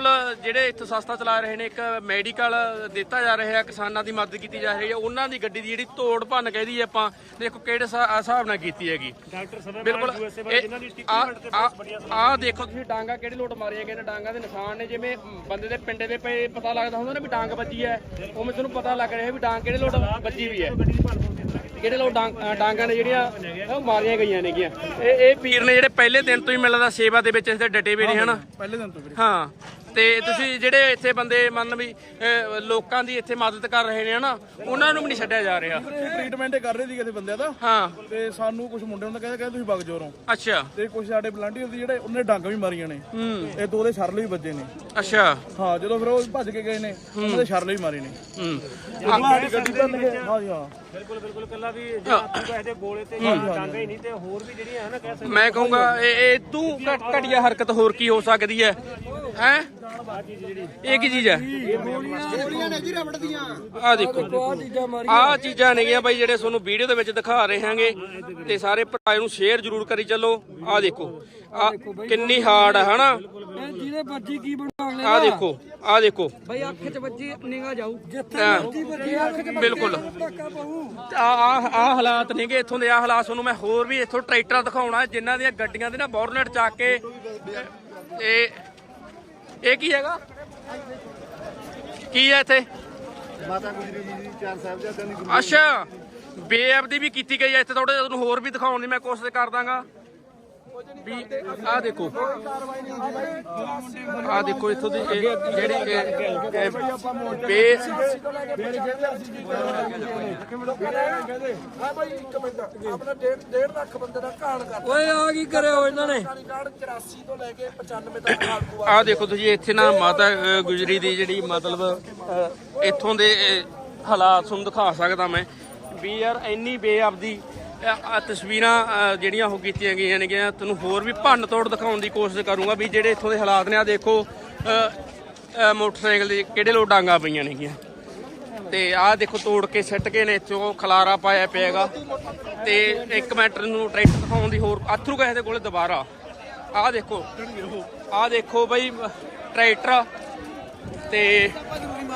ਬਿਲਕੁਲ ਜਿਹੜੇ ਇੱਥੋਂ ਸਸਤਾ ਚਲਾ ਰਹੇ ਨੇ ਇੱਕ ਮੈਡੀਕਲ ਦਿੱਤਾ ਜਾ ਰਿਹਾ ਕਿਸਾਨਾਂ ਦੀ ਮਦਦ ਕੀਤੀ ਜਾ ਰਹੀ ਹੈ ਉਹਨਾਂ ਦੀ ਗੱਡੀ ਦੀ ਜਿਹੜੀ ਤੋੜ ਭੰਨ ਕਹਿਦੀ ਆਪਾਂ ਦੇਖੋ ਕਿਹੜੇ ਹਿਸਾ- ਹਿਸਾਬ ਨਾਲ ਕੀਤੀ ਹੈਗੀ। ਡਾਕਟਰ ਬਿਲਕੁਲ ਦੀ ਆ ਦੇਖੋ ਤੁਸੀਂ ਡਾਂਗਾ ਕਿਹੜੇ ਲੋਟ ਮਾਰੀਆਂ ਗਏ ਨੇ ਡਾਂਗਾ ਦੇ ਨਿਸ਼ਾਨ ਨੇ ਜਿਵੇਂ ਬੰਦੇ ਦੇ ਪਿੰਡੇ ਦੇ ਪਏ ਪਤਾ ਲੱਗਦਾ ਹੁੰਦਾ ਨਾ ਵੀ ਡਾਂਗ ਵੱਜੀ ਹੈ ਉਵੇਂ ਤੁਹਾਨੂੰ ਪਤਾ ਲੱਗ ਰਿਹਾ ਵੀ ਡਾਂਗ ਕਿਹੜੇ ਲੋਟ ਵੱਜੀ ਵੀ ਹੈ। ਦੀ ਕਿਹੜੇ ਲੋਕ ਡਾਂਗ- ਡਾਂਗਾਂ ਨੇ ਜਿਹੜੀਆਂ ਉਹ ਮਾਰੀਆਂ ਗਈਆਂ ਨੇਗੀਆਂ ਇਹ ਇਹ ਵੀਰ ਨੇ ਜਿਹੜੇ ਪਹਿਲੇ ਦਿਨ ਤੋਂ ਹੀ ਮਿਲਦਾ ਸੇਵਾ ਦੇ ਵਿੱਚ ਇਸ ਤੇ ਡਟੇ ਵੀ ਨੇ ਹਨਾ? ਪਹਿਲੇ ਦਿਨ ਤੋਂ ਵੀਰੇ ਹਾਂ। ਤੇ ਤੁਸੀਂ ਜਿਹੜੇ ਇੱਥੇ ਬੰਦੇ ਮੰਨ ਵੀ ਲੋਕਾਂ ਦੀ ਇੱਥੇ ਮਦਦ ਕਰ ਰਹੇ ਨੇ ਹਨਾ ਉਹਨਾਂ ਨੂੰ ਵੀ ਨਹੀਂ ਛੱਡਿਆ ਜਾ ਰਿਹਾ। ਟ੍ਰੀਟਮੈਂਟ ਕਰ ਰਹੇ ਸੀ ਕਿਸੇ ਬੰਦੇ ਦਾ ਹਾਂ। ਤੇ ਸਾਨੂੰ ਕੁਝ ਮੁੰਡਿਆਂ ਨੂੰ ਕਹਿੰਦੇ ਕਹਿੰਦੇ ਤੁਸੀਂ ਵਗ ਜਾਓ ਅੱਛਾ। ਤੇ ਕੁਝ ਸਾਡੇ ਵਲੰਟੀਅਰ ਸੀ ਜਿਹੜੇ ਉਹਨੇ ਡੰਗ ਵੀ ਮਾਰੀਆਂ ਨੇ। ਹੂੰ। ਇਹ ਦੋ ਦੇ ਸ਼ਰਲ ਵੀ ਵੱਜੇ ਨੇ। ਅੱਛਾ। ਹਾਂ ਜਦੋਂ ਫਿਰ ਉਹ ਭੱਜ ਕੇ ਗਏ ਨੇ ਉਹਨਾਂ ਦੇ ਸ਼ਰਲ ਵੀ ਮਾਰੇ ਨੇ। ਹੂੰ। ਜੀ ਬਿਲਕੁਲ ਬਿਲਕੁਲ ਕੱਲਾ ਵੀ ਜੇ ਆਪੂ ਤੇ ਗੋਲੇ ਤੇ ਡਾਂਗਾ ਹੀ ਨਹੀਂ ਤੇ ਹੋਰ ਵੀ ਜਿਹੜੀਆਂ ਹੈ ਨਾ ਕਹਿ ਸਕਦੇ ਮੈਂ ਕਹੂੰਗਾ ਇਹ ਇਹ ਤੂੰ ਘਟੀਆ ਹਰਕਤ ਹੋਰ ਕੀ ਹੋ ਸਕਦੀ ਹੈ? ਹੈ? ਇਹ ਕੀ ਚੀਜ਼ ਹੈ? ਆ ਦੇਖੋ। ਆ ਚੀਜ਼ਾਂ ਨੇਗੀਆਂ ਬਾਈ ਜਿਹੜੇ ਤੁਹਾਨੂੰ ਵੀਡੀਓ ਦੇ ਵਿੱਚ ਦਿਖਾ ਰਹੇ ਹਾਂਗੇ ਤੇ ਸਾਰੇ ਭਰਾ ਨੂੰ ਸ਼ੇਅਰ ਜ਼ਰੂਰ ਕਰੀ ਚੱਲੋ। ਆ ਦੇਖੋ। ਆ ਕਿੰਨੀ ਹਾਰਡ ਹੈ ਹਨਾ? ਜਿਹਦੇ ਬੱਜੀ ਕੀ ਬਣਾ ਆ ਦੇਖੋ ਆ ਦੇਖੋ। ਬਈ ਅੱਖ 'ਚ ਬੱਜੀ ਨਿਗਾ ਜਾਊ। ਜਿੱਥੇ ਹਾਂ, ਬੱਜੀ ਅੱਖ 'ਚ ਬਿਲਕੁਲ। ਆ ਆ ਆ ਹਾਲਾਤ ਨੇਗੇ ਇੱਥੋਂ ਦੇ ਆ ਹਾਲਾਤ ਤੁਹਾਨੂੰ ਮੈਂ ਹੋਰ ਵੀ ਇੱਥੋਂ ਟਰੈਕਟਰ ਦਿਖਾਉਣਾ ਜਿਨ੍ਹਾਂ ਦੀਆਂ ਗੱਡੀਆਂ ਦੇ ਨਾ ਬੋਰਨਟ ਚੱਕ ਕੇ ਇਹ ਇਹ ਕੀ ਹੈਗਾ? ਕੀ ਹੈ ਇੱਥੇ? ਮਾਤਾ ਗੁਜਰੀ ਜੀ ਦੀ ਚਾਰ ਸਾਹਿਬਜ਼ਾਦਿਆਂ ਦੀ ਅੱਛਾ ਬੇਅਬ ਦੀ ਵੀ ਕੀਤੀ ਗਈ ਹੈ ਇੱਥੇ ਥੋੜੇ ਤੁਹਾਨੂੰ ਹੋਰ ਵੀ ਦਿਖਾਉਣ ਦੀ ਮੈਂ ਕੋਸ਼ਿਸ਼ ਕਰ ਦਾਂਗਾ ਵੀ ਆ ਦੇਖੋ। ਆ ਦੇਖੋ ਇੱਥੋਂ ਦੀ ਜਿਹੜੀ ਇਹ- ਇਹ ਬੇ ਓਏ ਆ ਕੀ ਕਰਿਓ ਇਹਨਾਂ ਨੇ? ਆ ਦੇਖੋ ਤੁਸੀਂ ਇੱਥੇ ਨਾ ਮਾਤਾ ਗੁਜਰੀ ਦੀ ਜਿਹੜੀ ਮਤਲਬ ਇੱਥੋਂ ਦੇ ਹਾਲਾਤ ਤੁਹਾਨੂੰ ਦਿਖਾ ਸਕਦਾ ਮੈਂ। ਵੀ ਯਾਰ ਇੰਨੀ ਬੇਅਬਦੀ ਆ ਤਸਵੀਰਾਂ ਜਿਹੜੀਆਂ ਉਹ ਕੀਤੀਆਂ ਗਈਆਂ ਨੇਗੀਆਂ ਤੁਹਾਨੂੰ ਹੋਰ ਵੀ ਭੰਨ ਤੋੜ ਦਿਖਾਉਣ ਦੀ ਕੋਸ਼ਿਸ਼ ਕਰੂੰਗਾ ਵੀ ਜਿਹੜੇ ਇੱਥੋਂ ਦੇ ਹਾਲਾਤ ਨੇ, ਆ ਦੇਖੋ ਮੋਟਰਸਾਈਕਲ ਦੇ ਕਿਹੜੇ ਲੋ ਡਾਂਗਾ ਪਈਆਂ ਨੇਗੀਆਂ ਤੇ ਆਹ ਦੇਖੋ, ਤੋੜ ਕੇ ਸਿੱਟ ਕੇ ਨੇ, ਇੱਥੋਂ ਖਲਾਰਾ ਪਾਇਆ ਪਿਆਗਾ। ਤੇ ਇੱਕ ਮਿੰਟ ਨੂੰ ਟਰੈਕਟਰ ਦਿਖਾਉਣ ਦੀ ਹੋਰ ਅਥਰੂ ਕਿਸੇ ਦੇ ਕੋਲੇ ਦੁਬਾਰਾ। ਆਹ ਦੇਖੋ ਆਹ ਦੇਖੋ ਬਈ, ਟਰੈਕਟਰ ਤੇ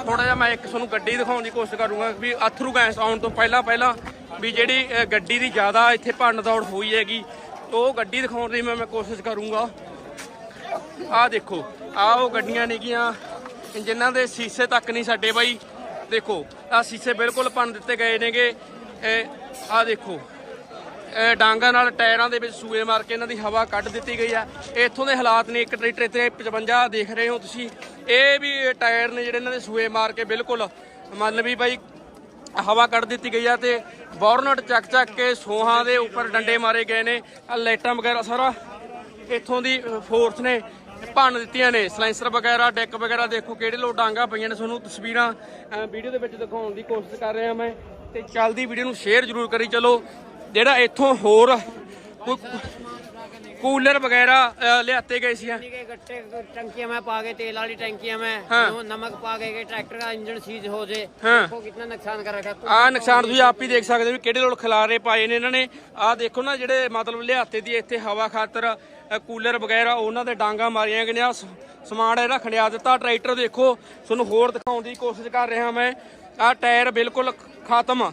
ਥੋੜਾ ਜਿਹਾ ਮੈਂ ਇੱਕ ਤੁਹਾਨੂੰ ਗੱਡੀ ਦਿਖਾਉਣ ਦੀ ਕੋਸ਼ਿਸ਼ ਕਰੂੰਗਾ ਵੀ ਅਥਰੂ ਗੈਸ ਆਉਣ ਤੋਂ ਪਹਿਲਾਂ ਪਹਿਲਾਂ ਵੀ ਜਿਹੜੀ ਗੱਡੀ ਦੀ ਜ਼ਿਆਦਾ ਇੱਥੇ ਭੰਨ ਦੌੜ ਹੋਈ ਹੈਗੀ ਉਹ ਗੱਡੀ ਦਿਖਾਉਣ ਦੀ ਮੈਂ ਮੈਂ ਕੋਸ਼ਿਸ਼ ਕਰੂੰਗਾ। ਆਹ ਦੇਖੋ ਆਹ ਉਹ ਗੱਡੀਆਂ ਨੇਗੀਆਂ, ਜਿਨ੍ਹਾਂ ਦੇ ਸੀਸੇ ਤੱਕ ਨਹੀਂ ਸਾਡੇ ਬਾਈ। ਦੇਖੋ ਆਹ ਸੀਸੇ ਬਿਲਕੁਲ ਭੰਨ ਦਿੱਤੇ ਗਏ ਨੇਗੇ। ਇਹ ਆਹ ਦੇਖੋ ਇਹ ਡਾਂਗਾ ਨਾਲ ਟਾਇਰਾਂ ਦੇ ਵਿੱਚ ਸੂਏ ਮਾਰ ਕੇ ਇਹਨਾਂ ਦੀ ਹਵਾ ਕੱਢ ਦਿੱਤੀ ਗਈ ਆ। ਇੱਥੋਂ ਦੇ ਹਾਲਾਤ ਨੇ ਇੱਕ ਟਰੈਕਟਰ ਤੇ 55 ਦੇਖ ਰਹੇ ਹੋ ਤੁਸੀਂ। ਇਹ ਵੀ ਟਾਇਰ ਨੇ ਜਿਹੜੇ ਇਹਨਾਂ ਦੇ ਸੂਏ ਮਾਰ ਕੇ ਬਿਲਕੁਲ, ਮੰਨ ਵੀ ਬਾਈ, ਹਵਾ ਕੱਢ ਦਿੱਤੀ ਗਈ ਆ ਤੇ ਬੋਰਨਟ ਚੱਕ ਚੱਕ ਕੇ ਸੋਹਾਂ ਦੇ ਉੱਪਰ ਡੰਡੇ ਮਾਰੇ ਗਏ ਨੇ। ਆ ਲਾਈਟਾਂ ਵਗੈਰਾ ਸਾਰਾ ਇੱਥੋਂ ਦੀ ਫੋਰਸ ਨੇ ਭੰਨ ਦਿੱਤੀਆਂ ਨੇ। ਸਲਾਈਸਰ ਵਗੈਰਾ, ਡੈਕ ਵਗੈਰਾ ਦੇਖੋ ਕਿਹੜੇ ਲੋ ਡਾਂਗਾ ਪਈਆਂ ਨੇ। ਤੁਹਾਨੂੰ ਤਸਵੀਰਾਂ ਵੀਡੀਓ ਦੇ ਵਿੱਚ ਦਿਖਾਉਣ ਦੀ ਕੋਸ਼ਿਸ਼ ਕਰ ਰਿਹਾ ਮੈਂ ਤੇ ਚੱਲਦੀ ਵੀਡੀਓ ਨੂੰ ਸ਼ੇਅਰ ਜ਼ਰੂਰ ਕਰੀ। ਚਲੋ, ਜਿਹੜਾ ਇੱਥੋਂ ਹੋਰ ਕੋਈ ਕੂਲਰ ਵਗੈਰਾ ਅ, ਲਿਆਤੇ ਗਏ ਸੀ के गट्टे टंकियां में पा गए तेल वाली टंकियां में हाँ। नमक- नमक पा गए कि ट्रैक्टर का इंजन सीज हो जाए हाँ। देखो कितना नुकसान कर रखा है। ਆ ਨੁਕਸਾਨ ਤੁਸੀਂ ਆਪ ਹੀ ਦੇਖ ਸਕਦੇ ਹੋ ਵੀ ਕਿਹੜੇ ਲੋਕ ਖਿਲਾਰੇ ਪਾਏ ਨੇ ਇਹਨਾਂ ਨੇ ਆ ਦੇਖੋ ਨਾ ਜਿਹੜੇ ਮਤਲਬ ਲਿਆਤੇ ਦੀ ਇੱਥੇ ਹਵਾ ਖਾਤਰ ਅ, ਕੂਲਰ ਵਗੈਰਾ ਉਹਨਾਂ ਦੇ ਡਾਂਗਾ ਮਾਰੀਆਂ ਗਈਆਂ ਸ- ਸਮਾਨ ਇਹਦਾ ਖੰਡਿਆ ਦਿੱਤਾ ਟਰੈਕਟਰ ਦੇਖੋ ਤੁਹਾਨੂੰ ਹੋਰ ਦਿਖਾਉਣ ਦੀ ਕੋਸ਼ਿਸ਼ ਕਰ ਰਿਹਾ ਮੈਂ ਆ ਟਾਇਰ ਬਿਲਕੁਲ ਖਤਮ ਆ।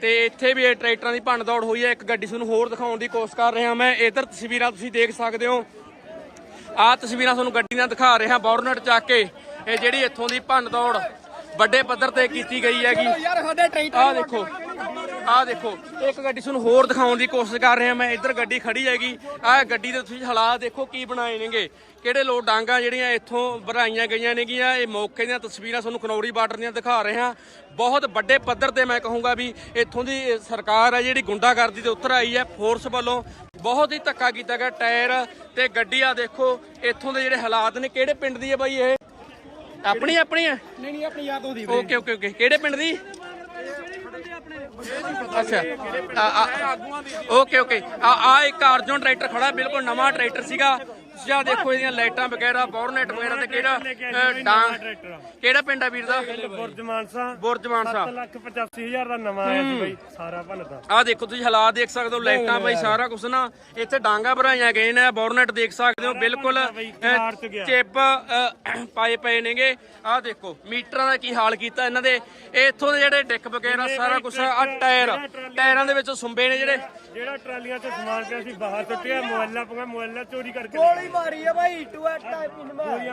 ਤੇ ਇੱਥੇ ਵੀ ਇਹ ਟਰੈਕਟਰਾਂ ਦੀ ਭੰਨ ਦੌੜ ਹੋਈ ਹੈ। ਇੱਕ ਗੱਡੀ ਤੁਹਾਨੂੰ ਹੋਰ ਦਿਖਾਉਣ ਦੀ ਕੋਸ਼ਿਸ਼ ਕਰ ਰਿਹਾ ਮੈਂ। ਇਧਰ ਤਸਵੀਰਾਂ ਤੁਸੀਂ ਦੇਖ ਸਕਦੇ ਹੋ। ਆਹ ਤਸਵੀਰਾਂ ਤੁਹਾਨੂੰ ਗੱਡੀ ਨਾਲ ਦਿਖਾ ਰਿਹਾ ਬੋਰਨਟ ਚੱਕ ਕੇ। ਇਹ ਜਿਹੜੀ ਇੱਥੋਂ ਦੀ ਭੰਨ ਦੌੜ ਵੱਡੇ ਪੱਧਰ ਤੇ ਕੀਤੀ ਗਈ ਹੈਗੀ। ਆਹ ਦੇਖੋ। ਆਹ ਦੇਖੋ ਇੱਕ ਗੱਡੀ ਤੁਹਾਨੂੰ ਹੋਰ ਦਿਖਾਉਣ ਦੀ ਕੋਸ਼ਿਸ਼ ਕਰ ਰਿਹਾ ਮੈਂ ਇੱਧਰ ਗੱਡੀ ਖੜੀ ਹੈਗੀ। ਆਹ ਗੱਡੀ ਦੇ ਤੁਸੀਂ ਹਾਲਾਤ ਦੇਖੋ ਕੀ ਬਣਾਏ ਨੇਗੇ। ਕਿਹੜੇ ਲੋ ਡਾਂਗਾ ਜਿਹੜੀਆਂ ਇੱਥੋਂ ਭਰਾਈਆਂ ਗਈਆਂ ਨੇਗੀਆਂ ਇਹ ਮੌਕੇ ਦੀਆਂ ਤਸਵੀਰਾਂ ਤੁਹਾਨੂੰ ਖਨੌਰੀ ਬਾਰਡਰ ਦੀਆਂ ਦਿਖਾ ਰਹੇ। ਹਾਂ ਬਹੁਤ ਵੱਡੇ ਪੱਧਰ ਤੇ ਮੈਂ ਕਹੂੰਗਾ ਵੀ ਇੱਥੋਂ ਦੀ ਸਰਕਾਰ ਹੈ ਜਿਹੜੀ ਗੁੰਡਾਗਰਦੀ ਤੇ ਉਤਰ ਆਈ ਹੈ ਫੋਰਸ ਵੱਲੋਂ। ਬਹੁਤ ਹੀ ਧੱਕਾ ਕੀਤਾ ਗਿਆ ਟਾਇਰ ਤੇ ਗੱਡੀ ਆ ਦੇਖੋ ਇੱਥੋਂ ਦੇ ਜਿਹੜੇ ਹਾਲਾਤ ਨੇ ਕਿਹੜੇ ਪਿੰਡ ਦੀ ਹੈ ਬਾਈ ਇਹ? ਆਪਣੀ ਆਪਣੀ ਹੈ? ਨਹੀਂ ਨਹੀਂ ਆਪਣੀ ਯਾਦ ਉਹਦੀ ਓਕੇ ਓਕੇ ਓਕੇ। ਕਿਹੜੇ ਪਿੰਡ ਦੀ? ਅੱਛਾ। Okay okay. ਆ ਆ ਇੱਕ ਅਰਜੁਨ ਟਰੈਕਟਰ ਖੜਾ ਬਿਲਕੁਲ ਨਵਾਂ ਟਰੈਕਟਰ ਸੀਗਾ। ਆਹ ਦੇਖੋ ਇਹਦੀਆਂ ਲਾਈਟਾਂ ਵਗੈਰਾ ਬੋਰਨੇਟ ਵਗੈਰਾ ਤੇ ਕਿਹੜਾ ਡਾਂਗ ਕਿਹੜਾ ਪਿੰਡ ਆ ਵੀਰ ਦਾ? ਬੁਰਜ ਮਾਨਸਾ। ਬੁਰਜ ਮਾਨਸਾ। 7 ਲੱਖ 85 ਹਜ਼ਾਰ ਦਾ ਨਵਾਂ ਆਇਆ ਸੀ ਬਾਈ ਸਾਰਾ ਭੰਨਤਾ ਆਹ ਦੇਖੋ ਤੁਸੀਂ ਹਾਲਾਤ ਦੇਖ ਸਕਦੇ ਹੋ ਲਾਈਟਾਂ ਬਾਈ ਸਾਰਾ ਕੁਝ ਨਾ ਇੱਥੇ ਡਾਂਗਾ ਭਰਾਈਆਂ ਗਏ ਨੇ ਬੋਰਨੇਟ ਦੇਖ ਸਕਦੇ ਹੋ ਬਿਲਕੁਲ। ਚਿੱਪ ਪਾਏ ਪਏ ਨੇਗੇ। ਆਹ ਦੇਖੋ ਮੀਟਰਾਂ ਦਾ ਕੀ ਹਾਲ ਕੀਤਾ ਇਹਨਾਂ ਦੇ। ਇੱਥੋਂ ਦੇ ਜਿਹੜੇ ਡਿੱਕ ਵਗੈਰਾ ਸਾਰਾ ਕੁਝ ਆ ਟਾਇਰ ਟਾਇਰਾਂ ਦੇ ਵਿੱਚੋਂ ਸੁੰਬੇ ਨੇ ਜਿਹੜੇ। ਜਿਹੜਾ ਟਰਾਲੀਆਂ 'ਚ ਸਮਾਨ ਪਿਆ ਸੀ ਬਾਹਰ ਸੁੱਟਿਆ ਮੋਬਾਈਲਾਂ ਪਗਾ ਮੋਬਾਈਲਾਂ ਚੋਰੀ ਕਰਕੇ ਗੋਲੀ ਮਾਰੀ ਆ ਭਾਈ ਟੂਐਟਾ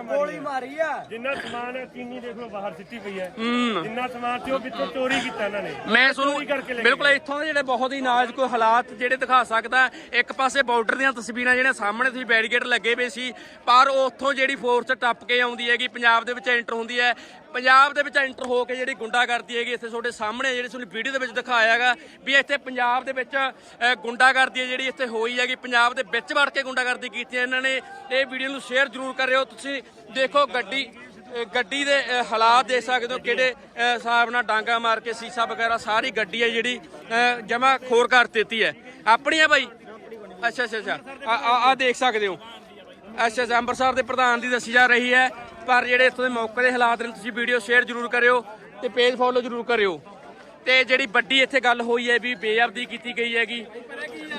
ਗੋਲੀ ਮਾਰੀ ਆ। ਜਿੰਨਾ ਸਮਾਨ ਹੈ ਚੀਨੀ ਦੇਖ ਲਓ ਬਾਹਰ ਸਿੱਟੀ ਪਈ ਹੈ। ਜਿੰਨਾ ਸਮਾਨ ਸੀ ਉਹ ਵਿੱਚੋਂ ਚੋਰੀ ਕੀਤਾ ਇਹਨਾਂ ਨੇ। ਮੈਂ ਤੁਹਾਨੂੰ ਬਿਲਕੁਲ ਇੱਥੋਂ ਦੇ ਜਿਹੜੇ ਬਹੁਤ ਹੀ ਨਾਜ਼ੁਕ ਹਾਲਾਤ ਜਿਹੜੇ ਦਿਖਾ ਸਕਦਾ ਇੱਕ ਪਾਸੇ ਬਾਰਡਰ ਦੀਆਂ ਤਸਵੀਰਾਂ ਜਿਹੜੀਆਂ ਸਾਹਮਣੇ ਤੁਸੀਂ ਬੈਰੀਕੇਡ ਲੱਗੇ ਪਏ ਸੀ ਪਰ ਉੱਥੋਂ ਜਿਹੜੀ ਫੋਰਸ ਟੱਪ ਕੇ ਆਉਂਦੀ ਹੈਗੀ ਪੰਜਾਬ ਦੇ ਵਿੱਚ ਐਂਟਰ ਹੁੰਦੀ ਹੈ। ਪੰਜਾਬ ਦੇ ਵਿੱਚ ਐਂਟਰ ਹੋ ਕੇ ਜਿਹੜੀ ਗੁੰਡਾਗਰਦੀ ਹੈਗੀ ਇੱਥੇ ਤੁਹਾਡੇ ਸਾਹਮਣੇ ਜਿਹੜੀ ਤੁਹਾਨੂੰ ਵੀਡੀਓ ਦੇ ਵਿੱਚ ਦਿਖਾਇਆ ਹੈਗਾ ਵੀ ਇੱਥੇ ਪੰਜਾਬ ਦੇ ਵਿੱਚ ਅ, ਗੁੰਡਾਗਰਦੀ ਹੈ ਜਿਹੜੀ ਇੱਥੇ ਹੋਈ ਹੈਗੀ ਪੰਜਾਬ ਦੇ ਵਿੱਚ ਵੜ ਕੇ ਗੁੰਡਾਗਰਦੀ ਕੀਤੀ ਹੈ ਇਹਨਾਂ ਨੇ। ਇਹ ਵੀਡੀਓ ਨੂੰ ਸ਼ੇਅਰ ਜ਼ਰੂਰ ਕਰਿਓ। ਤੁਸੀਂ ਦੇਖੋ ਗੱਡੀ ਗੱਡੀ ਦੇ ਹਾਲਾਤ ਦੇਖ ਸਕਦੇ ਹੋ ਕਿਹੜੇ ਹਿਸਾਬ ਨਾਲ ਡਾਂਗਾ ਮਾਰ ਕੇ ਸੀਸਾ ਵਗੈਰਾ ਸਾਰੀ ਗੱਡੀ ਹੈ ਜਿਹੜੀ ਜਮਾ ਖੋਰ ਕਰ ਦਿੱਤੀ ਹੈ। ਆਪਣੀ ਹੈ ਬਾਈ? ਅੱਛਾ ਅੱਛਾ ਅੱਛਾ। ਆ- ਆ ਆ ਦੇਖ ਸਕਦੇ ਹੋ। ਅੱਛਾ ਅੱਛਾ। ਅੰਮ੍ਰਿਤਸਰ ਦੇ ਪ੍ਰਧਾਨ ਦੀ ਦੱਸੀ ਜਾ ਰਹੀ ਹੈ। ਪਰ ਜਿਹੜੇ ਇੱਥੋਂ ਦੇ ਮੌਕੇ ਦੇ ਹਾਲਾਤ ਨੇ, ਤੁਸੀਂ ਵੀਡੀਓ ਸ਼ੇਅਰ ਜ਼ਰੂਰ ਕਰਿਓ ਤੇ ਪੇਜ ਫੋਲੋ ਜ਼ਰੂਰ ਕਰਿਓ। ਤੇ ਜਿਹੜੀ ਵੱਡੀ ਇੱਥੇ ਗੱਲ ਹੋਈ ਹੈ ਵੀ ਬੇਅਬਦੀ ਕੀਤੀ ਗਈ ਹੈਗੀ।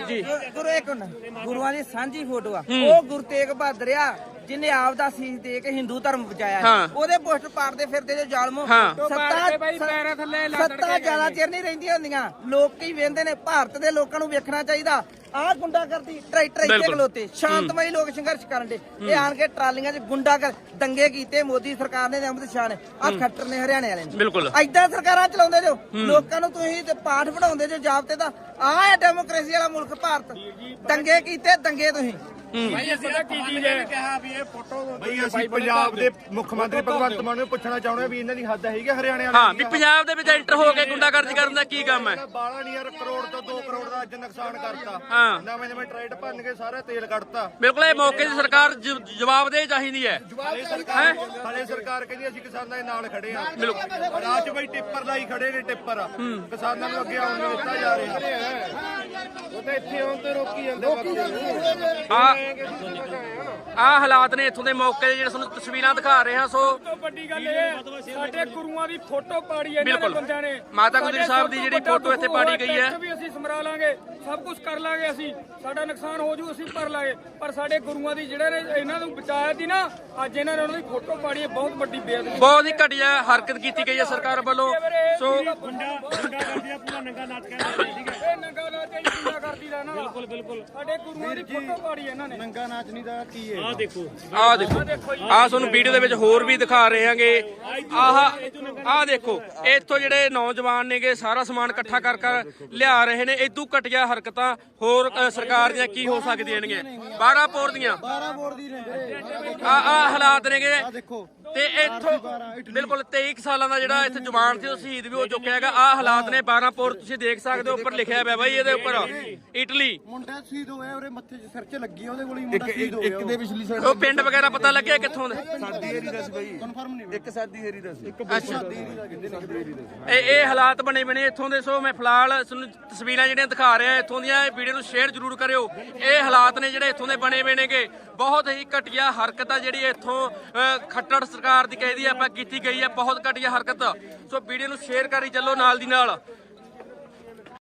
ਜੀ। ਗੁਰੂ ਇੱਕ ਮਿੰਟ। ਗੁਰੂਆਂ ਦੀ ਸਾਂਝੀ ਫੋਟੋ ਆ। ਉਹ ਗੁਰੂ ਤੇਗ ਬਹਾਦਰ ਆ ਜਿਹਨੇ ਆਪ ਦਾ ਸੀਸ ਦੇ ਕੇ ਹਿੰਦੂ ਧਰਮ ਬਚਾਇਆ। ਉਹਦੇ ਪੋਸਟ ਪਾੜਦੇ ਫਿਰਦੇ ਜੋ ਜ਼ਾਲਮੋ। ਹਾਂ। ਸੱਤਾ ਸੱਤਾ ਜ਼ਿਆਦਾ ਚਿਰ ਨਹੀਂ ਰਹਿੰਦੀਆਂ ਹੁੰਦੀਆਂ। ਲੋਕ ਹੀ ਵੇਂਦੇ ਨੇ ਭਾਰਤ ਦੇ ਲੋਕਾਂ ਨੂੰ ਵੇਖਣਾ ਚਾਹੀਦਾ। ਆਹ ਗੁੰਡਾ ਕਰਦੀ ਟਰੈਕਟਰ ਇੱਥੇ। ਖਲੋਤੇ ਸ਼ਾਂਤਮਈ ਲੋਕ ਸੰਘਰਸ਼ ਕਰਨ ਦੇ। ਇਹ ਆਣ ਕੇ ਟਰਾਲੀਆਂ 'ਚ ਗੁੰਡਾ ਕਰ ਦੰਗੇ ਕੀਤੇ ਮੋਦੀ ਸਰਕਾਰ ਨੇ ਤੇ ਅਮਿਤ ਸ਼ਾਹ ਨੇ। ਆਹ ਖੱਟਰ ਨੇ ਹਰਿਆਣੇ ਵਾਲੇ ਨੇ। ਬਿਲਕੁਲ। ਐਦਾਂ ਸਰਕਾਰਾਂ ਚਲਾਉਂਦੇ ਜੋ ਲੋਕਾਂ ਨੂੰ ਤੁਸੀਂ ਤੇ ਪਾਠ ਪੜਾਉਂਦੇ ਜੋ ਜਾਬਤੇ ਦਾ। ਆਹ ਹੈ ਡੈਮੋਕ੍ਰੇਸੀ ਵਾਲਾ ਮੁਲਕ ਭਾਰਤ। ਦੰਗੇ ਕੀਤੇ ਦੰਗੇ ਤੁਸੀਂ। ਬਈ ਅਸੀਂ ਪੰਜਾਬ ਦੇ ਮੁੱਖ ਮੰਤਰੀ ਭਗਵੰਤ ਮਾਨ ਨੂੰ ਪੁੱਛਣਾ ਚਾਹੁੰਦੇ ਹਾਂ ਵੀ ਇਹਨਾਂ ਦੀ ਹੱਦ ਹੈਗੀ ਆ ਹਰਿਆਣੇ ਵਾਲਿਆਂ ਹਾਂ ਵੀ ਪੰਜਾਬ ਦੇ ਵਿੱਚ ਐਂਟਰ ਹੋ ਕੇ ਗੁੰਡਾਗਰਦੀ ਕਰਨ ਦਾ ਕੀ ਕੰਮ ਹੈ? ਬਾਲਾ ਨਹੀਂ ਯਾਰ ਕਰੋੜ ਤੋਂ 2 ਕਰੋੜ ਦਾ ਅੱਜ ਨੁਕਸਾਨ ਕਰਤਾ। ਹਾਂ। ਨਵੇਂ ਨਵੇਂ ਟਰੈਕਟ ਭੰਨ ਕੇ ਸਾਰਾ ਤੇਲ ਕੱਢਤਾ। ਬਿਲਕੁਲ ਇਹ ਮੌਕੇ ਦੀ ਸਰਕਾਰ ਜ- ਜਵਾਬ ਦੇ ਚਾਹੀਦੀ ਹੈ। ਹਲੇ ਸਰਕਾਰ ਹਲੇ ਸਰਕਾਰ ਕਹਿੰਦੀ ਅਸੀਂ ਕਿਸਾਨਾਂ ਦੇ ਨਾਲ ਖੜੇ ਆ ਰਾਹ 'ਚ ਬਈ ਟਿੱਪਰ ਲਾਈ ਖੜੇ ਨੇ ਟਿੱਪਰ। ਕਿਸਾਨਾਂ ਨੂੰ ਅੱਗੇ ਆਉਣ ਨਹੀਂ ਦਿੱਤਾ ਜਾ ਰਿਹਾ। ਉਹ ਤਾਂ ਇੱਥੇ ਆਉਣ ਤੇ ਰੋਕੀ ਜਾਂਦੇ ਆ ਆ ਹਾਲਾਤ ਨੇ ਇੱਥੋਂ ਦੇ ਮੌਕੇ ਦੇ ਜਿਹੜੇ ਤੁਹਾਨੂੰ ਤਸਵੀਰਾਂ ਦਿਖਾ ਰਹੇ ਹਾਂ ਸੋ ਵੱਡੀ ਗੱਲ ਇਹ ਸਾਡੇ ਗੁਰੂਆਂ ਦੀ ਫੋਟੋ ਪਾੜੀ ਹੈ ਇਹਨਾਂ ਨੇ ਬਿਲਕੁਲ। ਬੰਦਿਆਂ ਨੇ ਮਾਤਾ ਗੁਜਰੀ ਸਾਡੇ ਸਾਹਿਬ ਦੀ ਜਿਹੜੀ ਫੋਟੋ ਇੱਥੇ ਪਾੜੀ ਗਈ ਹੈ। ਟੈਕਸ ਵੀ ਅਸੀਂ ਸਮਰਾ ਲਾਂਗੇ ਸਭ ਕੁਝ ਕਰ ਲਾਂਗੇ ਅਸੀਂ। ਸਾਡਾ ਨੁਕਸਾਨ ਹੋ ਜੂ ਅਸੀਂ ਭਰ ਲਾਂਗੇ। ਪਰ ਸਾਡੇ ਗੁਰੂਆਂ ਦੀ ਜਿਹੜੇ ਨੇ ਇਹਨਾਂ ਨੂੰ ਬਚਾਇਆ ਸੀ ਨਾ ਅੱਜ ਇਹਨਾਂ ਨੇ ਉਹਨਾਂ ਦੀ ਫੋਟੋ ਪਾੜੀ ਹੈ ਬਹੁਤ ਵੱਡੀ ਬੇਅਦਬੀ ਬਹੁਤ ਹੀ ਘਟੀਆ ਹਰਕਤ ਕੀਤੀ ਗਈ ਹੈ ਸਰਕਾਰ ਵੱਲੋਂ। ਸੋ ਗੁੰਡਾ ਗੁੰਡਾ ਕਰਦੀ ਆ ਪੂਰਾ ਨੰਗਾ ਨਾਚ ਕਹਿੰਦੇ ਠੀਕ ਹੈ। ਇਹ ਨੰਗਾ ਨਾਚ ਹੀ ਪੂਰਾ ਕਰਦੀ ਦਾ ਬਿਲਕੁਲ ਬਿਲਕੁਲ। ਸਾਡੇ ਗੁਰੂਆਂ ਦੀ ਫੋਟੋ ਪਾੜੀ ਹੈ ਇਹਨਾਂ ਨੇ। ਨੰਗਾ ਨਾਚ ਨਹੀਂ ਦਾ ਕੀ ਹੈ? ਆਹ ਦੇਖੋ। ਆਹ ਦੇਖੋ ਆਹ ਤੁਹਾਨੂੰ ਵੀਡੀਓ ਦੇ ਵਿੱਚ ਹੋਰ ਵੀ ਦਿਖਾ ਰਹੇ ਹਾਂਗੇ। ਆਹ ਆਹ ਦੇਖੋ। ਇੱਥੋਂ ਜਿਹੜੇ ਨੌਜਵਾਨ ਨੇਗੇ ਸਾਰਾ ਸਮਾਨ ਇਕੱਠਾ ਕਰ ਕਰ ਲਿਆ ਰਹੇ ਨੇ। ਇਦੋਂ ਘਟੀਆ ਹਰਕਤਾਂ ਹੋਰ ਅ, ਸਰਕਾਰ ਦੀਆਂ ਕੀ ਹੋ ਸਕਦੀਆਂ ਨੇਗੀਆਂ? 12 ਪੋਰ ਦੀਆਂ। 12 ਬੋਰ ਦੀ ਨੇ। ਆ ਆ ਹਾਲਾਤ ਨੇਗੇ। ਦੇਖੋ। ਤੇ ਇੱਥੋਂ ਬਿਲਕੁਲ 23 ਕੁ ਸਾਲਾਂ ਦਾ ਜਿਹੜਾ ਇੱਥੇ ਜਵਾਨ ਸੀ ਉਹ ਸ਼ਹੀਦ ਵੀ ਹੋ ਚੁੱਕਿਆ ਹੈਗਾ। ਆ ਹਾਲਾਤ ਨੇ 12 ਪੋਰ ਤੁਸੀਂ ਦੇਖ ਸਕਦੇ ਹੋ ਉੱਪਰ ਲਿਖਿਆ ਹੋਇਆ ਬਾਈ ਇਹਦੇ ਉੱਪਰ। ਇਟਲੀ। ਮੁੰਡਾ ਸ਼ਹੀਦ ਹੋਇਆ ਉਹਦੇ ਮੱਥੇ 'ਚ ਸਿਰ 'ਚ ਲੱਗੀ ਉਹਦੇ ਕੋਲ ਹੀ ਮੁੰਡਾ ਸ਼ਹੀਦ ਹੋ ਗਿਆ ਇੱਕ ਦੇ ਪਿਛਲੀ ਸਾਈਡ ਉਹ ਪਿੰਡ ਵਗੈਰਾ ਪਤਾ ਲੱਗਿਆ ਕਿੱਥੋਂ ਦੇ? ਸਾਡੀ ਏਰੀ ਦਾ ਸੀ ਬਾਈ। ਕਨਫਰਮ ਨਹੀਂ ਇੱਕ ਸਾਡੀ ਏਰੀ ਦਾ ਸੀ। ਇੱਕ ਅੱਛਾ। ਏਰੀ ਦਾ ਕਿੰਨੇ ਨਿਕਦੇ ਏਰੀ ਦਾ ਇਹ ਇਹ ਹਾਲਾਤ ਬਣੇ ਬਣੇ ਇੱਥੋਂ ਦੇ ਸੋ ਮੈਂ ਫਿਲਹਾਲ ਤੁਹਾਨੂੰ ਤਸਵੀਰਾਂ ਜਿਹੜੀਆਂ ਦਿਖਾ ਰਿਹਾ ਇੱਥੋਂ ਦੀਆਂ ਇਹ ਵੀਡੀਓ ਨੂੰ ਸ਼ੇਅਰ ਜ਼ਰੂਰ ਕਰਿਓ। ਇਹ ਹਾਲਾਤ ਨੇ ਜਿਹੜੇ ਇੱਥੋਂ ਦੇ ਬਣੇ ਬਣੇ ਨੇਗੇ ਬਹੁਤ ਹੀ ਘਟੀਆ ਹਰਕਤ ਆ ਜਿਹੜੀ ਇੱਥੋਂ ਖੱਟੜ ਸਰਕਾਰ ਦੀ ਕਹਿਦੀ ਆਪਾਂ ਕੀਤੀ ਗਈ ਹੈ, ਬਹੁਤ ਘਟੀਆ ਹਰਕਤ। ਸੋ ਵੀਡੀਓ ਨੂੰ ਸ਼ੇਅਰ ਕਰੀ, ਚੱਲੋ ਨਾਲ ਦੀ ਨਾਲ।